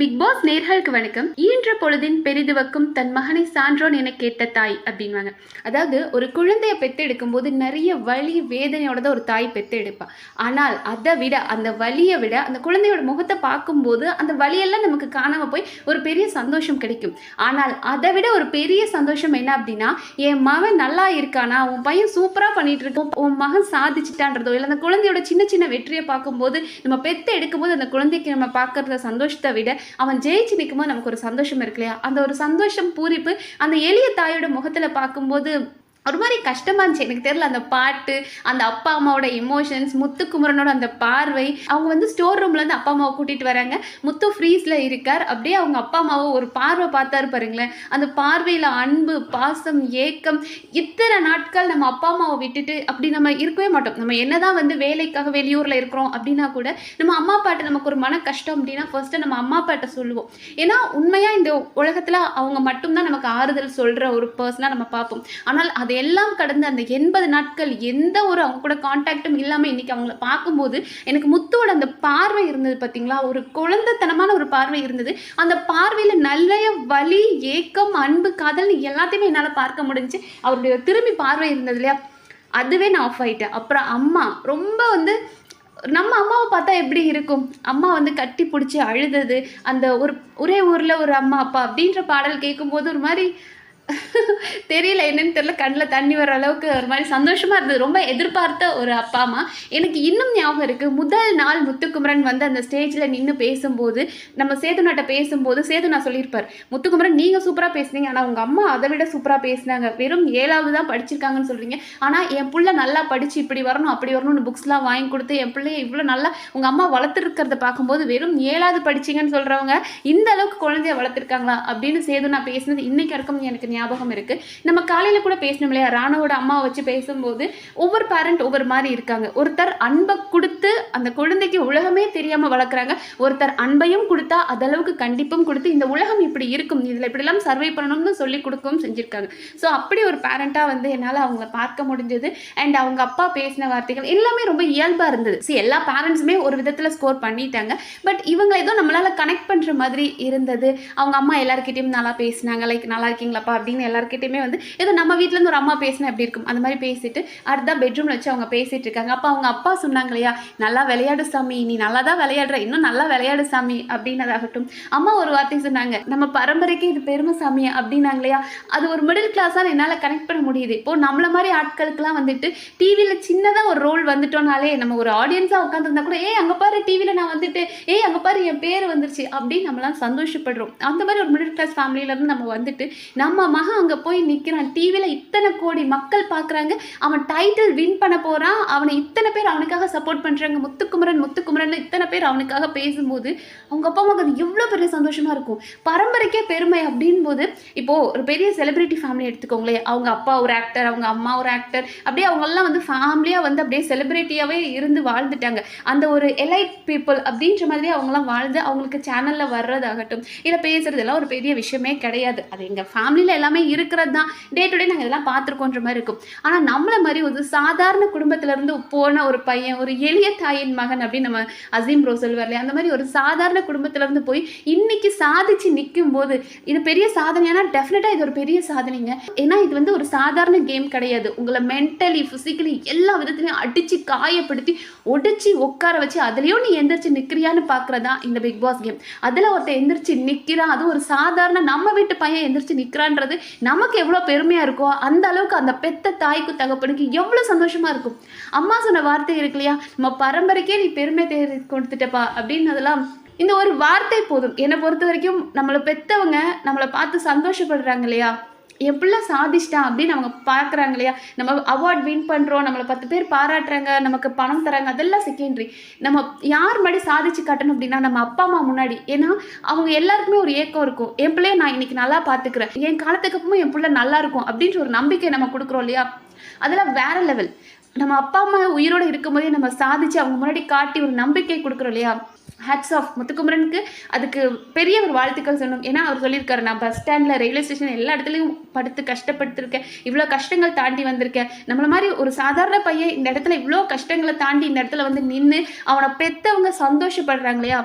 Big pass நேர்களுக்கு வணக்கம். ஈன்ற பொழுதின் பெரிதுவக்கும் தன் மகனை சான்றோன் என கேட்ட தாய் அப்படின்வாங்க. அதாவது ஒரு குழந்தைய பெத்தெடுக்கும் போது நிறைய வலி வேதனையோட தான் ஒரு தாய் பெத்து எடுப்பா ஆனால் அதை விட அந்த வலியை விட அந்த குழந்தையோட முகத்தை பார்க்கும்போது அந்த வலியெல்லாம் நமக்கு காணாமல் போய் ஒரு பெரிய சந்தோஷம் கிடைக்கும். ஆனால் அதை விட ஒரு பெரிய சந்தோஷம் என்ன அப்படின்னா என் மகன் நல்லா இருக்கானா உன் பையன் சூப்பராக பண்ணிட்டு இருக்கோம் உன் மகன் சாதிச்சிட்டான்றதோ இல்லை அந்த குழந்தையோட சின்ன சின்ன வெற்றியை பார்க்கும்போது நம்ம பெத்து எடுக்கும்போது அந்த குழந்தைக்கு நம்ம பார்க்கறத சந்தோஷத்தை விட அவன் ஜெயிச்சு நிற்கும்போது நமக்கு ஒரு சந்தோஷம் இருக்கு இல்லையா? அந்த ஒரு சந்தோஷம் பூரிப்பு அந்த எளிய தாயோட முகத்தில் பார்க்கும்போது ஒரு மாதிரி கஷ்டமாக இருந்துச்சு. எனக்கு தெரியல அந்த பாட்டு அந்த அப்பா அம்மாவோட எமோஷன்ஸ் முத்துக்குமரனோட அந்த பார்வை. அவங்க வந்து ஸ்டோர் ரூம்லேருந்து அப்பா அம்மாவை கூட்டிகிட்டு வராங்க. முத்து ஃப்ரீஸில் இருக்கார். அப்படியே அவங்க அப்பா அம்மாவை ஒரு பார்வை பார்த்தாரு பாருங்களேன். அந்த பார்வையில் அன்பு பாசம் ஏக்கம் இத்தனை நாட்கள் நம்ம அப்பா அம்மாவை விட்டுட்டு அப்படி நம்ம இருக்கவே மாட்டோம். நம்ம என்னதான் வந்து வேலைக்காக வெளியூரில் இருக்கிறோம் அப்படின்னா கூட நம்ம அம்மா அப்பாட்ட நமக்கு ஒரு மன கஷ்டம் அப்படின்னா ஃபர்ஸ்ட்டு நம்ம அம்மா அப்பாட்ட சொல்லுவோம். ஏன்னா உண்மையாக இந்த உலகத்தில் அவங்க மட்டும்தான் நமக்கு ஆறுதல் சொல்கிற ஒரு பர்சனாக நம்ம பார்ப்போம். ஆனால் அதையெல்லாம் கடந்து அந்த எண்பது நாட்கள் எந்த ஒரு அவங்க கூட காண்டாக்டும் இல்லாமல் இன்றைக்கி அவங்கள பார்க்கும்போது எனக்கு முத்துவோட அந்த பார்வை இருந்தது பார்த்தீங்களா ஒரு குழந்தைத்தனமான ஒரு பார்வை இருந்தது. அந்த பார்வையில் நிறைய வலி ஏக்கம் அன்பு காதல் எல்லாத்தையுமே என்னால் பார்க்க முடிஞ்சு அவருடைய திரும்பி பார்வை இருந்தது இல்லையா? அதுவே நான் ஆஃப் ஆயிட்டேன். அப்புறம் அம்மா ரொம்ப வந்து நம்ம அம்மாவை பார்த்தா எப்படி இருக்கும்? அம்மா வந்து கட்டி பிடிச்சி அழுதது. அந்த ஒரு ஒரே ஊரில் ஒரு அம்மா அப்பா அப்படின்ற பாடல் கேட்கும்போது ஒரு மாதிரி தெரியல என்னன்னு தெரியல. கண்ணில் தண்ணி வர அளவுக்கு ஒரு மாதிரி சந்தோஷமாக இருந்தது. ரொம்ப எதிர்பார்த்த ஒரு அப்பா அம்மா. எனக்கு இன்னும் ஞாபகம் இருக்குது முதல் நாள் முத்துக்குமரன் வந்து அந்த ஸ்டேஜில் நின்று பேசும்போது நம்ம சேதுநாட்ட பேசும்போது சேது நான் சொல்லியிருப்பார் முத்துக்குமரன் நீங்கள் சூப்பராக பேசுனீங்க. ஆனால் உங்கள் அம்மா அதை விட சூப்பராக பேசினாங்க. வெறும் ஏழாவது தான் படிச்சிருக்காங்கன்னு சொல்கிறீங்க ஆனால் என் பிள்ளை நல்லா படித்து இப்படி வரணும் அப்படி வரணும்னு புக்ஸ்லாம் வாங்கி கொடுத்து என் பிள்ளைய இவ்வளோ நல்லா உங்கள் அம்மா வளர்த்துருக்கிறத பார்க்கும்போது வெறும் ஏழாவது படிச்சிங்கன்னு சொல்கிறவங்க இந்த அளவுக்கு குழந்தைய வளர்த்துருக்காங்களா? அப்படின்னு சேது நான் பேசினது இன்னைக்கு வரைக்கும் எனக்கு ஞாபகம் இருக்கு. நம்ம காலையில கூட பேசணும் இல்லையா? ராணுவோட அம்மாவை வச்சு பேசும்போது ஒவ்வொரு பேரண்ட் ஒவ்வொரு மாதிரி இருக்காங்க. ஒருத்தர் அன்பை கொடுத்து அந்த குழந்தைக்கு உலகமே தெரியாம வளர்க்குறாங்க. ஒருத்தர் அன்பையும் கொடுத்தா அதளவுக்கு கண்டிப்பும் கொடுத்து இந்த உலகம் இப்படி இருக்கும். இதில் இப்படிலாம் சர்வை பண்ணணும்னு சொல்லி கொடுக்கவும் செஞ்சிருக்காங்க. ஸோ அப்படி ஒரு பேரண்ட்டாக வந்து என்னால் அவங்கள பார்க்க முடிஞ்சது. அண்ட் அவங்க அப்பா பேசின வார்த்தைகள் எல்லாமே ரொம்ப இயல்பாக இருந்தது. ஸோ எல்லா பேரண்ட்ஸுமே ஒரு விதத்தில் ஸ்கோர் பண்ணிட்டாங்க. பட் இவங்க ஏதோ நம்மளால் கனெக்ட் பண்ணுற மாதிரி இருந்தது. அவங்க அம்மா எல்லாருக்கிட்டையும் நல்லா பேசினாங்க. லைக் நல்லா இருக்கீங்களாப்பா அப்படின்னு எல்லாருக்கிட்டையுமே வந்து ஏதோ நம்ம வீட்டிலேருந்து இருந்து ஒரு அம்மா பேசினா எப்படி இருக்கும்? அந்த மாதிரி பேசிட்டு அடுத்த பெட்ரூமில் வச்சு அவங்க பேசிட்டு இருக்காங்க. அப்போ அவங்க அப்பா சொன்னாங்க இல்லையா நல்லா விளையாடு சாமி நீ நல்லா தான் விளையாடுற? இன்னும் நல்லா விளையாடு சாமி அப்படின்னதாகட்டும். அம்மா ஒரு வார்த்தை சொன்னாங்க நம்ம பரம்பரைக்கு இது பெருமை சாமி அப்படின்னாங்க இல்லையா. அது ஒரு மிடில் கிளாஸாக என்னால் கனெக்ட் பண்ண முடியுது. இப்போ நம்மள மாதிரி ஆட்களுக்கெல்லாம் வந்துட்டு டிவியில் சின்னதாக ஒரு ரோல் வந்துட்டோம்னாலே நம்ம ஒரு ஆடியன்ஸாக உட்காந்துருந்தா கூட ஏ அங்கே பாரு டிவியில் நான் வந்துட்டு ஏ அங்கே பாரு என் பேர் வந்துருச்சு அப்படின்னு நம்மளாம் சந்தோஷப்படுறோம். அந்த மாதிரி ஒரு மிடில் கிளாஸ் ஃபேமிலியிலேருந்து நம்ம வந்துட்டு நம்ம மகன் அங்கே போய் நிற்கிறான் டிவியில் இத்தனை கோடி மக்கள் பார்க்குறாங்க. அவன் டைட்டில் வின் பண்ண போகிறான் அவனை இத்தனை பேர் அவனுக்காக சப்போர்ட் பண்ணுறாங்க முத்துக்குமரன் முத்துக்குமரன் இத்தனை பேர் அவனுக்காக பேசும்போது அவங்க அப்பா அம்மாவுக்கு அது எவ்வளோ பெரிய சந்தோஷமாக இருக்கும். பரம்பரைக்கே பெருமை அப்படின் போது ஒரு பெரிய செலிபிரிட்டி ஃபேமிலி எடுத்துக்கோங்களேன். அவங்க அப்பா ஒரு ஆக்டர் அவங்க அம்மா ஒரு ஆக்டர் அப்படியே அவங்கெல்லாம் வந்து ஃபேமிலியாக வந்து அப்படியே செலிபிரிட்டியாகவே இருந்து வாழ்ந்துட்டாங்க. அந்த ஒரு எலைட் பீப்புள் அப்படின்ற மாதிரி அவங்களாம் வாழ்ந்து அவங்களுக்கு சேனலில் வர்றதாகட்டும் இல்லை பேசுறதெல்லாம் ஒரு பெரிய விஷயமே கிடையாது. அது எங்கள் ஃபேமிலியில் எல்லாமே இருக்கிறது தான் டே டு டே நாங்கள் இதெல்லாம் பார்த்துருக்கோன்ற மாதிரி இருக்கும். ஆனால் நம்மளை மாதிரி ஒரு சாதாரண குடும்பத்திலேருந்து போன ஒரு பையன் ஒரு எளிய தாயின் மகன் அப்படின்னு நம்ம அசீம் ப்ரோ சொல்லுவார் இல்லையா? அந்த மாதிரி ஒரு சாதாரண குடும்பத்திலேருந்து போய் இன்னைக்கு சாதிச்சு நிற்கும் போது இது பெரிய சாதனையானா டெஃபினட்டாக இது ஒரு பெரிய சாதனைங்க. ஏன்னா இது வந்து ஒரு சாதாரண கேம் கிடையாது. உங்களை மென்டலி ஃபிசிக்கலி எல்லா விதத்துலையும் அடித்து காயப்படுத்தி ஒடிச்சு உட்கார வச்சு அதுலேயும் நீ எந்திரிச்சு நிற்கிறியான்னு பார்க்குறதா இந்த பிக் பாஸ் கேம் அதில் ஒருத்தர் எந்திரிச்சு நிற்கிறான் அது ஒரு சாதாரண நம்ம வீட்டு பையன் எந்திரிச்சு நிற்கிறான்றது நமக்கு எவ்வளோ பெருமையாக இருக்கோ அந்த அளவுக்கு அந்த பெத்த தாய்க்கு தகப்பனுக்கு எவ்வளோ சந்தோஷமா இருக்கும். அம்மா சொன்ன வார்த்தை இருக்கு இல்லையா? நம்ம பரம்பரைக்கே நீ பெருமை தேடி கொடுத்துட்டப்பா அப்படின்னு அதெல்லாம் இந்த ஒரு வார்த்தை போதும். என்னை பொறுத்த வரைக்கும் நம்மளை பெத்தவங்க நம்மளை பார்த்து சந்தோஷப்படுறாங்க இல்லையா? என் பிள்ளை சாதிச்சிட்டான் அப்படின்னு அவங்க பார்க்குறாங்க இல்லையா? நம்ம அவார்ட் வின் பண்ணுறோம் நம்மளை பத்து பேர் பாராட்டுறாங்க நமக்கு பணம் தராங்க அதெல்லாம் செகண்டரி நம்ம யார் முன்னாடி சாதிச்சு காட்டணும் அப்படின்னா நம்ம அப்பா அம்மா முன்னாடி. ஏன்னா அவங்க எல்லாருக்குமே ஒரு ஏக்கம் இருக்கும். என் பிள்ளைய நான் இன்னைக்கு நல்லா பார்த்துக்கிறேன். என் காலத்துக்கு அப்புறமும் என் பிள்ளை நல்லா இருக்கும் அப்படின்ற ஒரு நம்பிக்கை நம்ம கொடுக்குறோம் இல்லையா? அதெல்லாம் வேற லெவல் நம்ம அப்பா அம்மா உயிரோடு இருக்கும்போதே நம்ம சாதிச்சு அவங்க முன்னாடி காட்டி ஒரு நம்பிக்கை கொடுக்குறோம் இல்லையா? ஹேட்ஸ் ஆஃப் முத்துக்குமரனுக்கு அதுக்கு பெரிய ஒரு வாழ்த்துக்கள் சொல்லணும். ஏன்னா அவர் சொல்லியிருக்காரு நான் பஸ் ஸ்டாண்டில் ரயில்வே ஸ்டேஷன் எல்லா இடத்துலையும் படுத்து கஷ்டப்பட்டுருக்கேன். இவ்வளோ கஷ்டங்கள் தாண்டி வந்திருக்கேன். நம்மள மாதிரி ஒரு சாதாரண பையன் இந்த இடத்துல இவ்வளோ கஷ்டங்களை தாண்டி இந்த இடத்துல வந்து நின்று அவனை பெற்றவங்க சந்தோஷப்படுறாங்க இல்லையா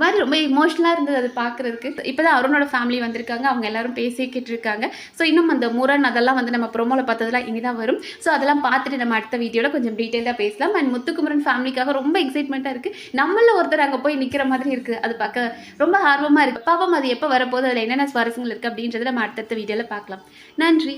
மாதிரி ரொம்ப இமோஷ்னலாக இருந்தது அது பார்க்குறதுக்கு இப்போ தான் அருணோட ஃபேமிலி வந்திருக்காங்க. அவங்க எல்லாரும் பேசிக்கிட்டு இருக்காங்க ஸோ இன்னும் அந்த முரண் அதெல்லாம் வந்து நம்ம ப்ரோமோவில் பார்த்ததெல்லாம் இனி தான் வரும். ஸோ அதெல்லாம் பார்த்துட்டு நம்ம அடுத்த வீடியோவில் கொஞ்சம் டீட்டெயிலாக பேசலாம். அண்ட் முத்துக்குமரன் ஃபேமிலிக்காக ரொம்ப எக்ஸைட்மெண்ட்டாக இருக்குது நம்மள ஒருத்தர் அங்கே போய் நிற்கிற மாதிரி இருக்குது அது பார்க்க ரொம்ப ஆர்வமாக இருக்குது பாவம் அது எப்போ வரப்போகுது? அதில் என்னென்ன சுவாரஸ்யங்கள் இருக்குது அப்படின்றத நம்ம அடுத்தடுத்த வீடியோவில் பார்க்கலாம். நன்றி.